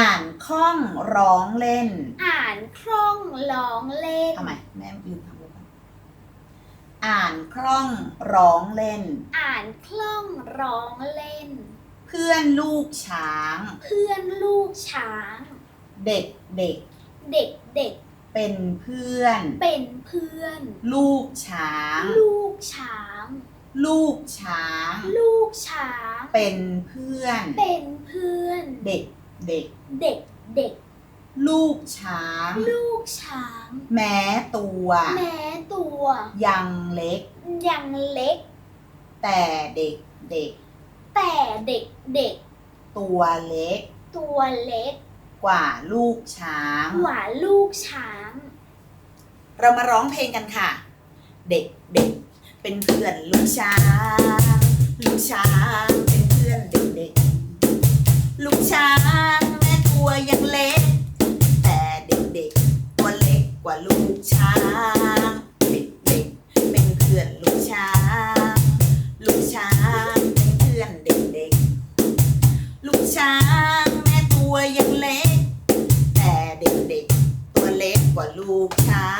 อ่านคล่องร้องเล่น อ่านคล่องร้องเล่น ทำไมแม่ยืนทำรูปก่อนอ่านคล่องร้องเล่น อ่านคล่องร้องเล่น เพื่อนลูกช้าง เพื่อนลูกช้าง เด็กเด็กเด็กเด็กเป็นเพื่อน เป็นเพื่อน ลูกช้าง ลูกช้าง ลูกช้าง ลูกช้าง เป็นเพื่อน เป็นเพื่อน เด็ก เด็ก เด็กเด็ก ลูกช้าง ลูกช้าง แม้ตัว แม้ตัว ยังเล็ก ยังเล็ก แต่เด็กเด็ก แต่เด็กเด็ก ตัวเล็ก ตัวเล็ก กว่าลูกช้าง กว่าลูกช้าง เรามาร้องเพลงกันค่ะ เด็กเด็กเป็นเพื่อนลูกช้าง ลูกช้างเป็นเพื่อนเด็กเด็ก ลูกช้าง กว่าลูกช้างเด็กเด็กเป็นเพื่อนลูกช้าง ลูกช้างเป็นเพื่อนเด็กเด็กลูกช้างแม่ตัวยังเล็ก แต่เด็กๆตัวเล็กกว่าลูกช้าง